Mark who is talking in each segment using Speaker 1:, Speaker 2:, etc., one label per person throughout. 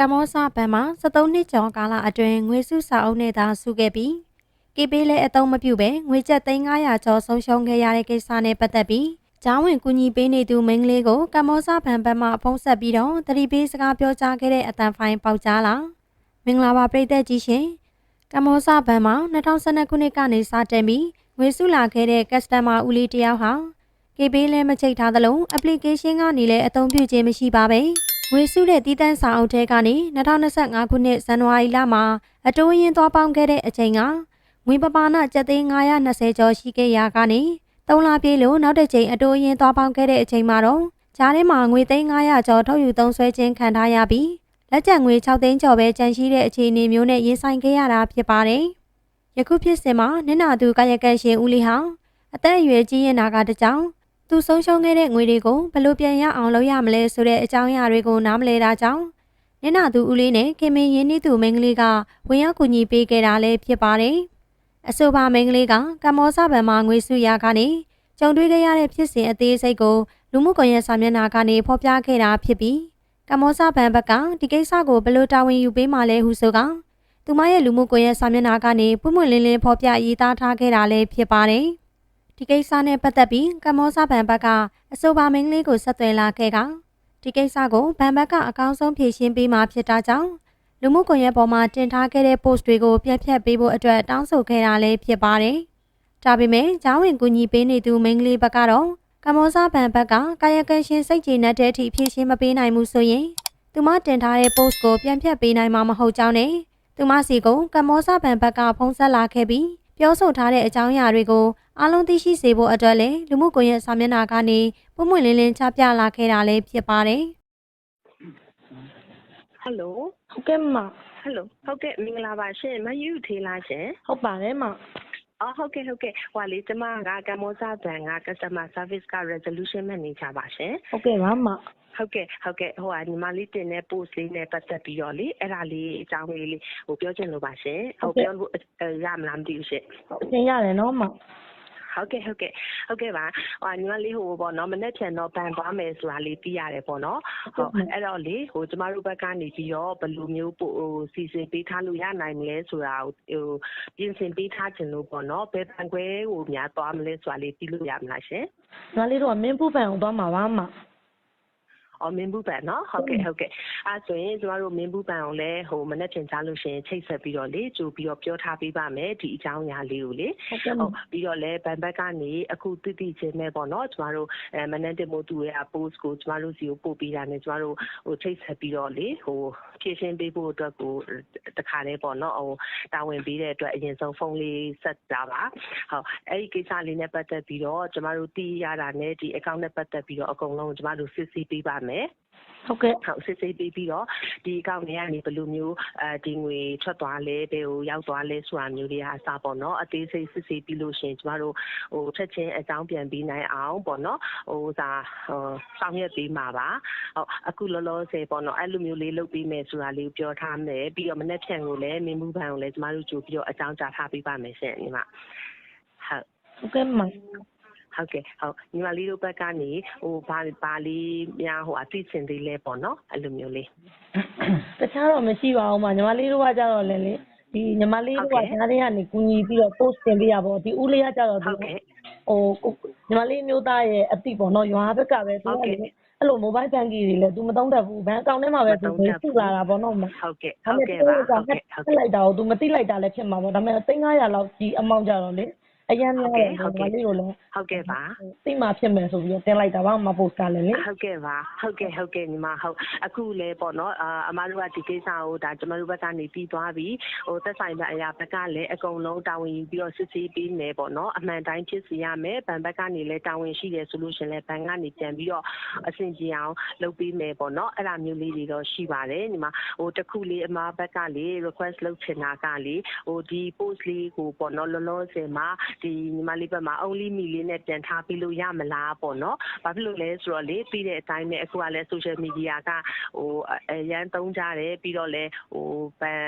Speaker 1: ကမ္ဘောဇဘဏ်မှာ73နှစ်ကျော်ကာလအတွင်းငွေစုစာအုပ်နဲ့သာစုခဲ့ပြီးကေပေးလဲအသုံးမပြုဘဲငွေကျပ်3900ကျော်ဆုံးရှုံးခဲ့ရတဲ့ကိစ္စနဲ့ပတ်သက်ပြီးကျောင်းဝင်ကူညီပေးနေသူမိန်းကလေးကိုကမ္ဘောဇဘဏ်ဘက်မှဖုံးဆက်ပြီးတော့တတိပေးစကားပြောကြားခဲ့တဲ့အတန်ဖိုင်ပေါက်ကြားလာမင်္ဂလာပါပြည်သက်ကြီးရှင်ကမ္ဘောဇဘဏ်မှာ2012ခုနှစ်ကနေစတင်ပြီးငွေစုလာခဲ့တဲ့ customer ဦးလေးတယောက်ဟာကေပေးလဲမချိတ်ထားသလို application ကနေလည်းအသုံးပြုခြင်းမရှိပါပဲ ငွေစုတဲ့တည်တံ့စာအုပ်ထဲကနေ2025ခုနှစ်ဇန်နဝါရီလမှာအတိုးရင်သွားပေါင်းခဲ့တဲ့အချိန်ကငွေပမာဏကျပ်သိန်း920ကျော်ရှိခဲ့ရာကနေ3လပြည့်လို့နောက်တစ်ချိန်အတိုးရင်သွားပေါင်းခဲ့တဲ့အချိန်မှာတော့ဂျားထဲမှာငွေသိန်း900ကျော်ထုတ်ယူသုံးစွဲခြင်းခံထားရပြီးလက်ကျပ်ငွေ6သိန်းကျော်ပဲကျန်ရှိတဲ့အခြေအနေမျိုးနဲ့ရင်ဆိုင်ခဲ့ရတာဖြစ်ပါတယ်။ယခုဖြစ်စဉ်မှာနင်နာသူကာယကံရှင်ဦးလေးဟာအသက်အရွယ်ကြီးရင်နာကတကြောင် သူဆုံးရှုံးခဲ့တဲ့ငွေတွေကိုဘယ်လိုပြန်ရအောင်လုပ်ရမလဲဆိုတဲ့အကြောင်းအရာတွေကိုနားမလဲတာကြောင့်နင်နာသူဦးလေးနဲ့ခင်မင်းရင်းနှီးသူမိန်းကလေးကဝင်ရောက်ကူညီပေးခဲ့တာလည်းဖြစ်ပါတယ်။အဆိုပါမိန်းကလေးကကမ္ဘောဇဗန်မှာငွေစုရကနေကြုံတွေ့ခဲ့ရတဲ့ဖြစ်စဉ်အသေးစိတ်ကိုလူမှုကွန်ရက်စာမျက်နှာကနေဖော်ပြခဲ့တာဖြစ်ပြီးကမ္ဘောဇဗန်ဘက်ကဒီကိစ္စကိုဘယ်လိုတာဝန်ယူပေးမှလဲဟုဆိုကသူမရဲ့လူမှုကွန်ရက်စာမျက်နှာကနေပွင့်ပွင့်လင်းလင်းဖော်ပြရေးသားထားခဲ့တာလည်းဖြစ်ပါတယ်။ ဒီကိစ္စနဲ့ပတ်သက်ပြီးကမ္ဘောဇဗန်ဘက်ကအဆိုပါမိန်းကလေးကိုဆက်သွယ်လာခဲ့ကဒီကိစ္စကိုဗန်ဘက်ကအကောင်းဆုံးဖြေရှင်းပေးမှာဖြစ်တာကြောင့်လူမှုကွန်ရက်ပေါ်မှာတင်ထားခဲ့တဲ့ post တွေကိုပြတ်ဖြတ်ပေးဖို့အတွက်တောင်းဆိုခဲ့တာလည်းဖြစ်ပါတယ်။ဒါပေမဲ့ဂျောင်းဝင်ကူညီပေးနေသူမိန်းကလေးဘက်ကတော့ကမ္ဘောဇဗန်ဘက်ကကာယကံရှင်စိတ်ကြည်နဲ့တဲ့အထိဖြေရှင်းမပေးနိုင်ဘူးဆိုရင်သူမတင်ထားတဲ့ post ကိုပြန်ဖြတ်ပေးနိုင်မှာမဟုတ်ကြောင်းနဲ့သူမစီကိုကမ္ဘောဇဗန်ဘက်ကဖုံးဆက်လာခဲ့ပြီး ပြောဆိုထားတဲ့အကြောင်းအရာတွေကိုအားလုံးသိရှိစေဖို့အတွက်လည်းလူမှုကွန်ရက်စာမျက်နှာကနေပုံမှန်လင်းလင်းချပြလာခဲ့တာလည်းဖြစ်ပါတယ်။
Speaker 2: ဟယ်လို
Speaker 3: ဟုတ်ကဲ့မ
Speaker 2: ဟယ်လိုဟုတ်ကဲ့မင်္ဂလာပါရှင်မယူထေးလားရှင်
Speaker 3: ဟုတ်ပါတယ်မ
Speaker 2: အော်ဟုတ်ကဲ့ဟုတ်ကဲ့ဟိုလေကျမကကမ္ဘောဇဘဏ်က customer service က resolution manager ပါရှင်
Speaker 3: ဟုတ်ကဲ့ပါမ
Speaker 2: ဟုတ်ကဲ့ဟုတ်ကဲ့ဟိုကညီမလေးတင်တဲ့ post လေးနဲ့ပတ်သက်ပြီးတော့လေအဲ့ဒါလေးအကြောင်းလေးလေးဟိုပြောချင်လို့ပါရှင်ဟုတ်ပြောလို့အဲရမလားမသိဘူးရှင်
Speaker 3: အချိန်ရတယ်နော်မ
Speaker 2: ဟုတ်ကဲ့ဟုတ်ကဲ့ဟုတ်ကဲ့ပါဟိုညီမလေးဟိုပေါ့နော်မနေ့ပြန်တော့ဘန်သွားမယ်ဆိုတာလေးသိရတယ်ပေါ့နော်ဟုတ်အဲ့တော့လေဟိုကျမတို့ဘက်ကနေပြီးတော့ဘယ်လိုမျိုးပို့ဟိုစီစဉ်ပေးထားလို့ရနိုင်မလဲဆိုတာဟိုပြင်ဆင်ပေးထားခြင်းလို့ပေါ့နော်ဘယ်ဘန်ခွဲဟိုများသွားမလဲဆိုတာလေးသိလို့ရမလားရှင်
Speaker 3: ညီမလေးတို့ကမင်းပူပန်ကိုသွားမှာပါမ
Speaker 2: အော်မင်းဘူးပန်နော်ဟုတ်ကဲ့ဟုတ်ကဲ့အဲဆိုရင်ကျမတို့မင်းဘူးပန်ကိုလည်းဟိုမနေ့ပြန်ကြားလို့ရှိရင်ချိတ်ဆက်ပြီးတော့လေကြိုပြီးတော့ပြောထားပေးပါမယ်ဒီအကြောင်းအရာလေးကိုလေ
Speaker 3: ဟုတ်ကဲ့မ
Speaker 2: ဟုတ်ပြီးတော့လည်းဗန်ဘက်ကနေအခုတိတိချင်းနဲ့ပေါ့နော်ကျမတို့အဲမနက်တင်မို့သူရဲ့ post ကိုကျမတို့စီကိုပို့ပေးတာနဲ့ကျမတို့ဟိုချိတ်ဆက်ပြီးတော့လေဟိုဖြည့်ရှင်းပေးဖို့အတွက်ကိုတခါတည်းပေါ့နော်ဟိုတာဝန်ပေးတဲ့အတွက်အရင်ဆုံးဖုန်းလေးဆက်တာပါဟုတ်အဲ့ဒီကိစ္စလေးနဲ့ပတ်သက်ပြီးတော့ကျမတို့တီးရတာနဲ့ဒီ account နဲ့ပတ်သက်ပြီးတော့အကုန်လုံးကျမတို့စစ်ဆေးပေးပါမယ်
Speaker 3: ဟုတ်ကဲ့
Speaker 2: ဟုတ်စစ်ဆေးပေးပြီးတော့ဒီအကောင့်တွေကနေဘယ်လိုမျိုးအဲဒီငွေထွက်သွားလဲဘယ်ကိုရောက်သွားလဲဆိုတာမျိုးတွေအားစပေါ့နော်အသေးစိတ်စစ်ဆေးပြီးလို့ရှရင်ကျမတို့ဟိုထက်ချင်းအကြောင်းပြန်ပြီးနိုင်အောင်ပေါ့နော်ဟိုစာဟိုဆောင်ရွက်ပေးမှာပါဟုတ်အခုလောလောဆယ်ပေါ့နော်အဲ့လိုမျိုးလေးလုပ်ပေးမယ်ဆိုတာလေးပြောထားမယ်ပြီးတော့မနေ့ဖြန်ကိုလည်းမင်းမှုဘန်ကိုလည်းကျမတို့ကြိုပြီးတော့အကြောင်းကြားထားပေးပါမယ်ရှင်ညီမဟုတ်
Speaker 3: ဟုတ်ကဲ့မ
Speaker 2: ဟုတ်ကဲ့ဟုတ်ညီမလေးတို့ဘက်ကနေဟိုဘာဘာလေးများဟိုအသိချင်သေးလဲပေါ့နော်အဲ့လိုမျိုးလေး
Speaker 3: တခြားတော့မရှိပါဘူးမညီမလေးတို့ကကြတော့လည်းလေဒီညီမလေးတို့က
Speaker 2: ဟုတ်ကဲ့
Speaker 3: ဓာတ်တွေကနေကူညီပြီးတော့ post တင်ပေးရပါတော့ဒီဦးလေးကကြတော့
Speaker 2: ဟုတ်ကဲ့
Speaker 3: ဟိုကိုညီမလေးမျိုးသားရဲ့အတိပေါ့နော်ရွာဘက်ကပဲသူ
Speaker 2: ဟုတ်
Speaker 3: က
Speaker 2: ကဲ့
Speaker 3: လေအဲ့လို mobile banking တွေလည်း तू မသုံးတတ်ဘူးဘဏ်အကောင့်ထဲမှာပဲ
Speaker 2: မ
Speaker 3: तू
Speaker 2: သုံးတတ်ဘူး
Speaker 3: စုလာတာပေါ့နော်မ
Speaker 2: ဟုတ်ကဲ့
Speaker 3: ဒါ
Speaker 2: ဟုတ်
Speaker 3: ပေ
Speaker 2: ကဲ့
Speaker 3: မဲ့
Speaker 2: ပါ
Speaker 3: သူက
Speaker 2: ဟုတ်ကဲ့ဟုတ်
Speaker 3: ထ
Speaker 2: ကဲ့
Speaker 3: က်လိုက်တာကို तू မသိလိုက်တာလည်းဖြစ်မှာပေါ့ဒါပေမဲ့3500လောက်ကြီးအမောင့်ကြတော့လေ အရင်များတယ်
Speaker 2: ဟုတ်ကဲ့
Speaker 3: ညီမလေးတို့လည်း
Speaker 2: ဟုတ်ကဲ့ပါ
Speaker 3: သိမှဖြစ်မယ်ဆိုပြီးတော့တင်လိုက်တာပါမ post ကလည်းလေ
Speaker 2: ဟုတ်ကဲ့ပါဟုတ်ကဲ့ဟုတ်ကဲ့ညီမဟုတ်အခုလည်းပေါ့နော်အာအမတို့ကဒီကိစ္စကိုဒါကျမတို့ဘက်ကနေပြီးသွားပြီဟိုသက်ဆိုင်တဲ့အရာဘက်ကလည်းအကုန်လုံးတာဝန်ယူပြီးတော့စစ်ဆေးပေးမယ်ပေါ့နော်အမှန်တိုင်းဖြစ်စီရမယ်ဗန်ဘက်ကနေလည်းတာဝန်ရှိတယ်ဆိုလို့ရှရင်လည်းဗန်ကနေပြန်ပြီးတော့အဆင်ပြေအောင်လုပ်ပေးမယ်ပေါ့နော်အဲ့ဒါမျိုးလေးတွေတော့ရှိပါတယ်ညီမဟိုတစ်ခုလေးအမဘက်ကလေ request လုပ်ချင်တာကလေဟိုဒီ post လေးကိုပေါ့နော်လောလောဆယ်မှာဒီညီမလေးဘက်မှာ only me လေးနဲ့ပြန်ထားပြီးလို့ရမလားပေါ့နော်ဘာဖြစ်လို့လဲဆိုတော့လေပြီးတဲ့အတိုင်းပဲအခုကလည်း social media ကဟိုအရန်သုံးကြတယ်ပြီးတော့လည်းဟိုဗန်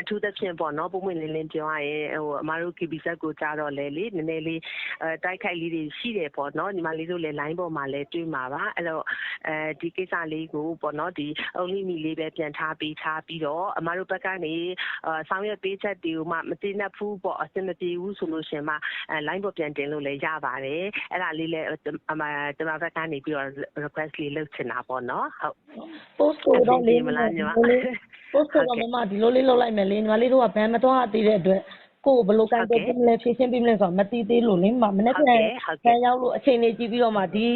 Speaker 2: အထူးသဖြင့်ပေါ့နော်ပုံမှန်လင်းလင်းပြောရရင်ဟိုအမားတို့ KB ဆက်ကိုကြားတော့လေလေနည်းနည်းလေးအဲတိုက်ခိုက်လေးတွေရှိတယ်ပေါ့နော်ညီမလေးတို့လည်း line ပေါ်မှာလည်းတွေ့မှာပါအဲ့တော့အဲဒီကိစ္စလေးကိုပေါ့နော်ဒီ only me လေးပဲပြန်ထားပေးထားပြီးတော့အမားတို့ဘက်ကနေအဲဆောင်ရွက်ပေးချက်တွေကိုမှမသိနှက်ဘူးပေါ့အဆင်မပြေဘူးဆိုလို့ရှင်မှအဲ line ပေါ်ပြန်တင်လို့လည်းရပါတယ်အဲ့ဒါလေးလည်းအမကျွန်မဘက်ကနေပြီးတော့ request လေးလုပ်ချင်တာပေါ့နော်ဟုတ်
Speaker 3: post ကိုတော့လေး
Speaker 2: မလားညီမ
Speaker 3: post ကိုတော့မမဒီလိုလေးလုပ်လိုက်မယ်လေညီမလေးတို့ကဘန်မတော့သေးတဲ့အတွက်ကိုယ်ဘယ်လိုကန်တယ်ပြင်လဲဖြည့်ရှင်းပြီးမလဲဆိုတော့မသိသေးလို့လေမမနေ့က
Speaker 2: ဟုတ်ကဲ့ဟုတ်ကဲ့
Speaker 3: ဆန်ရောက်လို့အချိန်လေးကြည့်ပြီးတော့မှဒီ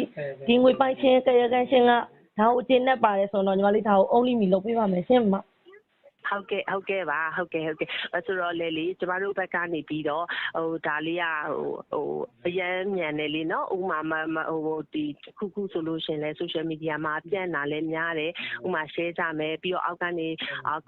Speaker 3: ဒီငွေပိုက်ချင်းကရကန်ချင်းကဒါကိုအကျဉ်းနဲ့ပါတယ်ဆိုတော့ညီမလေးဒါကို only me လုပ်ပေးပါမယ်ရှင့်မ
Speaker 2: ဟုတ်ကဲ့ဟုတ်ကဲ့ပါဟုတ်ကဲ့ဟုတ်ကဲ့အဲဆိုတော့လေလေကျမတို့ဘက်ကနေပြီးတော့ဟိုဒါလေးကဟိုဟိုအရန်မြန်တယ်လေနော်ဥမာမမဟိုဒီတစ်ခုခုဆိုလို့ရှရင်လဲ social media မှာပြန့်တာလဲများတယ်ဥမာ share ကြမယ်ပြီးတော့အောက်ကနေ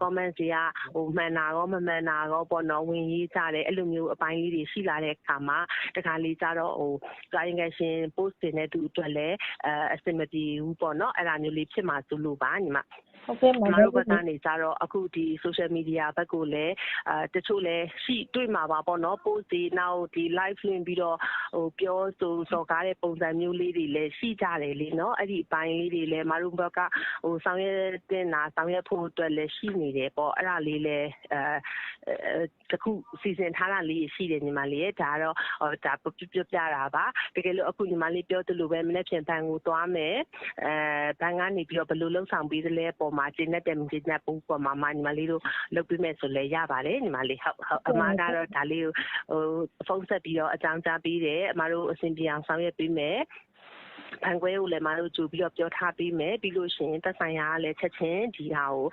Speaker 2: comment တွေကဟိုမှန်တာရောမမှန်တာရောပေါ့နော်ဝင်ရေးကြတယ်အဲ့လိုမျိုးအပိုင်းလေးတွေရှိလာတဲ့အခါမှာတခါလေးကြတော့ဟို client ရှင် post တင်တဲ့သူအတွက်လည်းအဲအဆင်မပြေဘူးပေါ့နော်အဲ့ဒါမျိုးလေးဖြစ်မှာဆိုလို့ပါညီမ
Speaker 3: ဟုတ်ကဲ့မ
Speaker 2: ကျမတို့ဘက်ကနေကြတော့အခုဒီ social media ဘက်ကိုလည်းအာတချို့လည်းရှိတွေ့မှာပါပေါ့နော် post တွေနောက်ဒီ live လွှင့်ပြီးတော့ဟိုပြောဆိုစော်ကားတဲ့ပုံစံမျိုးလေးတွေလည်းရှိကြတယ်လေနော်အဲ့ဒီအပိုင်းလေးတွေလည်းမတို့ဘက်ကဟိုဆောင်ရွက်တင်တာဆောင်ရွက်ဖို့အတွက်လည်းရှိနေတယ်ပေါ့အဲ့ဒါလေးလည်းအဲတခုစီစဉ်ထားတာလေးရှိတယ်ညီမလေးရဲ့ဒါကတော့ဟိုဒါပြပြပြတာပါတကယ်လို့အခုညီမလေးပြောသလိုပဲမနေ့ပြန်ဘန်ကိုသွားမယ်အဲဘန်ကနေပြီးတော့ဘယ်လိုလှုပ်ဆောင်ပေးသလဲပေါ်မှာကျင်းတဲ့တယ်မကျင်းတဲ့ပုံပေါ်မှာမညီမလေးတို့လုပ်ပေးမယ်ဆိုလည်းရပါတယ်ညီမလေးဟုတ်ဟုတ်အမကတော့ဒါလေးကိုဟိုဖုန်းဆက်ပြီးတော့အကြောင်းကြားပေးတယ်အမတို့အဆင်ပြေအောင်ဆောင်ရွက်ပေးမယ် ဘန်ခွဲကိုလည်းမတို့ကြိုပြီးတော့ပြောထားပေးမယ်ပြီးလို့ရှိရင်သက်ဆိုင်ရာကလည်းချက်ချင်းဒီဟာကို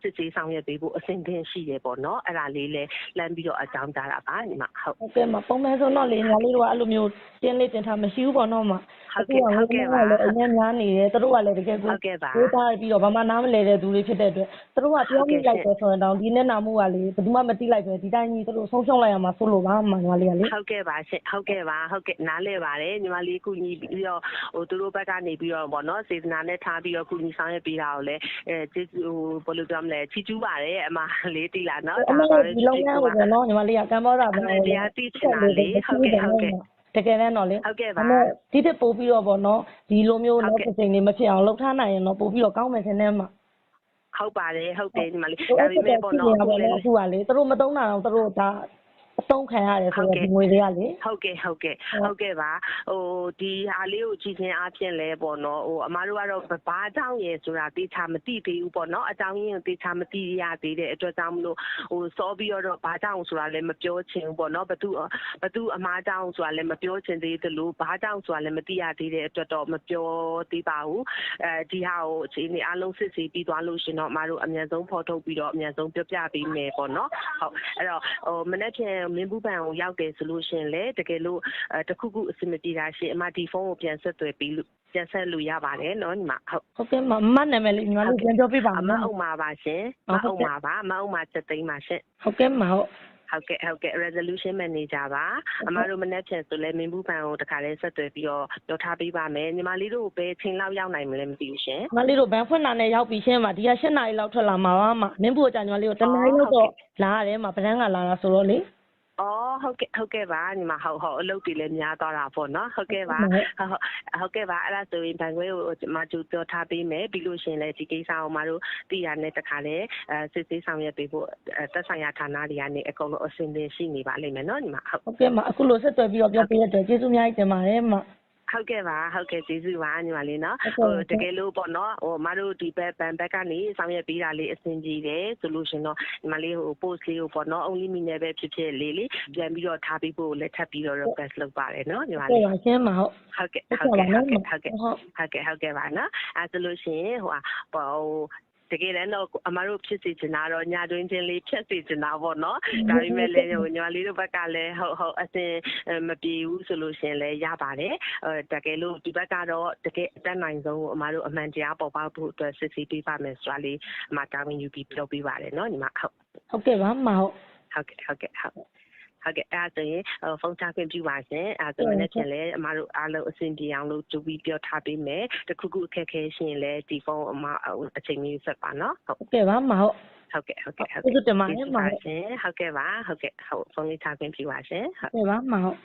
Speaker 2: စစ်ဆေးဆောင်ရွက်ပေးဖို့အဆင်သင့်ရှိတယ်ပေါ့နော်အဲ့ဒါလေးလည်းလမ်းပြီးတော့အကြောင်းကြားတာပါညီမဟုတ်
Speaker 3: ဟုတ်ကဲ့မပုံမှန်ဆိုတော့လေညီမလေးတို့ကအဲ့လိုမျိုးကျင်းလေးတင်ထားမရှိဘူးပေါ့နော်မ
Speaker 2: ဟုတ်ကဲ့ဟုတ်ကဲ့ပါ
Speaker 3: လည်းအများများနေတယ်သူတို့ကလည်းတကယ်ကို
Speaker 2: ဟုတ်ကဲ့ပါ
Speaker 3: ကိုးသားပြီးတော့ဘာမှနားမလဲတဲ့သူတွေဖြစ်တဲ့အတွက်သူတို့ကပြောမိလိုက်တယ်ဆိုရင်တော့ဒီနဲ့နာမှုကလေဘယ်သူမှမသိလိုက်ပဲဒီတိုင်းကြီးသူတို့ဆုံးရှုံးလိုက်ရမှာဆိုလို့ပါမှညီမလေးကလေ
Speaker 2: ဟုတ်ကဲ့ပါရှင်ဟုတ်ကဲ့ပါဟုတ်ကဲ့နားလဲပါတယ်ညီမလေးကုညီပြီးတော့ဟိုသူတို့ဘက်ကနေပြီးတော့ဗောနော်စေတနာနဲ့ထားပြီးတော့ကုညီဆောင်ရွက်ပေးတာကိုလည်းအဲကျေးဇူးဟိုဘယ်လိုပြောမလဲချီးကျူးပါတယ်အမလေးတီလာနော်
Speaker 3: အမေဒီလုံငန်းကိုပေါ့နော်ညီမလေးကကံပေါ်တာ
Speaker 2: အမှန်တရားသိချင်တာလေဟုတ်ကဲ့ဟုတ်ကဲ့
Speaker 3: တကယ်တမ်းတော့လေ
Speaker 2: ဟုတ်ကဲ့ပါ
Speaker 3: အမေဒီတက်ပို့ပြီးတော့ပေါ့နော်ဒီလိုမျိုး
Speaker 2: ဟုတ်
Speaker 3: နောက်
Speaker 2: ကဲ့
Speaker 3: တစ်ချိန်လေးမဖြစ်အောင်လှုပ်ထားနိုင်ရင်တော့ပို့ပြီးတော့ကောင်းမယ်ထင်တယ်မှာ
Speaker 2: ဟုတ်ပါတယ်ဟုတ်တယ်ညီမလေး
Speaker 3: ဟို
Speaker 2: ဒါ
Speaker 3: အဲ့
Speaker 2: ပေ
Speaker 3: ဒါ
Speaker 2: မဲ့
Speaker 3: ပေါ့
Speaker 2: ပေါ့
Speaker 3: နော်
Speaker 2: နော်
Speaker 3: အခုလည်းအခုကလေသူတို့မတုံးတာတော့သူတို့ဒါ အတုံးခံရတယ်ဆိုတော့ဒီငွေတွေကလေ
Speaker 2: ဟုတ်ကဲ့ဟုတ်ကဲ့ဟုတ်ကဲ့ပါဟိုဒီဟာလေးကိုကြည့်ချင်းအားဖြင့်လဲပေါ့နော်ဟိုအမားတို့ကတော့ဘာအကြောင်းရယ်ဆိုတာတေချာမသိသေးဘူးပေါ့နော်အကြောင်းရင်းကိုတေချာမသိရသေးတဲ့အတွက်ကြောင့်မလို့ဟိုစောပြီးတော့ဘာကြောင့်ဆိုတာလည်းမပြောချင်ဘူးပေါ့နော်ဘသူဘသူအမားကြောင့်ဆိုတာလည်းမပြောချင်သေးသလိုဘာကြောင့်ဆိုတာလည်းမသိရသေးတဲ့အတွက်တော့မပြောသေးပါဘူးအဲဒီဟာကိုအခြေအနေအလုံးစစ်ဆေးပြီးသွားလို့ရှင်တော့အမားတို့အမြန်ဆုံးဖော်ထုတ်ပြီးတော့အမြန်ဆုံးပြပြပေးမယ်ပေါ့နော်ဟုတ်အဲ့တော့ဟိုမနေ့ကမင်းဘူးပန်ကိုရောက်တယ်ဆိုလို့ရှင်လေတကယ်လို့အဲတခုခုအဆင်မပြေတာရှင်အမဒီဖုန်းကိုပြန်ဆက်သွယ်ပြီးလို့ပြန်ဆက်လို့ရပါတယ်နော်ညီမဟုတ်
Speaker 3: ဟုတ်ကဲ့မမနာမည်လေးညီမလေးပြန်ပြောပြပါ
Speaker 2: အမ
Speaker 3: မယ်
Speaker 2: အုံပါပါရှင်မအုံပါပါအမအုံပါချက်သိမ်းပါရှင်
Speaker 3: ဟုတ်ကဲ့မဟုတ်
Speaker 2: ဟုတ်ကဲ့ဟုတ်ကဲ့ resolution manager ပါအမတို့မနေ့ပြန်ဆိုလဲမင်းဘူးပန်ကိုတခါလဲဆက်သွယ်ပြီးတော့ပြောထားပေးပါမယ်ညီမလေးတို့ဘယ်ချိန်လောက်ရောက်နိုင်မလဲမသိဘူးရှင်
Speaker 3: မလေးတို့ဘန်ဖွင့်တာနဲ့ရောက်ပြီရှင်းမှာဒီက၈နာရီလောက်ထွက်လာမှာပါမနင်းဖို့ကြာညီမလေးတို့တနားရီလောက်တော့လာရတယ်မှာပဒန်းကလာတာဆိုတော့လေ
Speaker 2: အော်ဟုတ်ကဲ့ဟုတ်ကဲ့ပါညီမဟုတ်ဟုတ်အလုပ်တွေလည်းများသွားတာပေါ့နော်ဟုတ်ကဲ့ပါ
Speaker 3: ဟုတ်
Speaker 2: ဟုတ်ဟုတ်ဟုတ်ကဲ့ပါအဲ့ဒါဆိုရင်ဘန်ခွဲကိုကျွန်မကျူပြောထားပေးမယ်ပြီးလို့ရှရင်လည်းဒီကိစ္စကိုမတို့တည်ရတဲ့တခါလဲအဲစစ်ဆေးဆောင်ရွက်ပေးဖို့အဲသက်ဆိုင်ရာဌာနတွေကနေအကုန်လုံးအစင်သင်ရှိနေပါလိမ့်မယ်နော်ညီမဟုတ်
Speaker 3: ဟုတ်ကဲ့မအခုလိုဆက်သွယ်ပြီးတော့ပြောပြရတဲ့ကျေးဇူးအများကြီးတင်ပါတယ်မ
Speaker 2: ဟုတ်ကဲ့ပါဟုတ်ကဲ့ကျေးဇူးပါညီမလေးနော်
Speaker 3: ဟုတ်
Speaker 2: ဟို
Speaker 3: ကဲ့
Speaker 2: တကယ်လို့ပေါ့နော်ဟိုမတို့ဒီဘက်ဘန်ဘက်ကနေဆောင်ရွက်ပေးတာလေးအဆင်ပြေတယ်ဆိုလို့ရှရင်တော့ညီမလေးဟို post လေးကိုပေါ့နော် only me နဲ့ပဲဖြစ်ဖြစ်လေးလေးပြန်ပြီးတော့ထားပေးဖို့လည်းထပ်ပြီးတော့ request လုပ်ပါတယ်နော်ညီမ
Speaker 3: ဟုတ်
Speaker 2: လေး
Speaker 3: ကဲ့ပါရှင်းမှာဟုတ်
Speaker 2: ဟုတ်ကဲ့
Speaker 3: ဟုတ်
Speaker 2: ဟုတ်
Speaker 3: ကဲ့
Speaker 2: ကဲ့
Speaker 3: ပါ
Speaker 2: ဟုတ်
Speaker 3: နော်
Speaker 2: ကဲ့ဟုတ်ကဲ့
Speaker 3: ဟုတ်
Speaker 2: ဟုတ်ကဲ့ဟုတ်ကဲ့ပါနော်အဲဆိုလို့ရှိရင်ဟိုဟာဟို တကယ်တမ်းတော့အမတို့ဖြစ်စီချင်တာတော့ညာတွင်းချင်းလေးဖြတ်စီချင်တာပေါ့နော်ဒါပေမဲ့လည်းဟိုညီမလေးတို့ဘက်ကလည်းဟုတ်ဟုတ်အစင်မပြေဘူးဆိုလို့ရှိရင်လည်းရပါတယ်အဲတကယ်လို့ဒီဘက်ကတော့တကယ်အတက်နိုင်ဆုံးအမတို့အမှန်တရားပေါ်ပေါက်ဖို့အတွက်စစ်ဆေးပေးပါမယ်ဆိုတာလေးအမတာဝန်ယူပြီးပြောပေးပါတယ်နော်ညီမဟုတ်
Speaker 3: ဟုတ်ကဲ့ပါမဟုတ်
Speaker 2: ဟုတ်ကဲ့ဟုတ်ကဲ့ဟုတ် ဟုတ်ကဲ့အဲ့ဒါဆိုရင်ဟိုဖုန်းချခွင့်ပြုပါရှင်အဲ့ဒါဆိုရင်လည်းပြန်လဲအမတို့အားလုံးအဆင်ပြေအောင်လို့ကြိုပြီးပြောထားပေးမယ်တခုခုအခက်ခဲရှိရင်လည်းဒီဖုန်းအမအချိန်လေးဆက်ပါနော်ဟုတ်
Speaker 3: ဟုတ်ကဲ့ပါမဟုတ်
Speaker 2: ဟုတ်ကဲ့ဟုတ်ကဲ့ဟုတ်
Speaker 3: ကျေးဇူးတင်ပါတယ်
Speaker 2: ကျေးဇူး
Speaker 3: မ
Speaker 2: ပါ
Speaker 3: ဟုတ်
Speaker 2: ရှင်ဟုတ်ကဲ့ပါဟုတ်ကဲ့ဟုတ်ဖုန်းလေးထားခွင့်ပြုပါရှင်ဟုတ်
Speaker 3: ကဲ့ပါမဟုတ်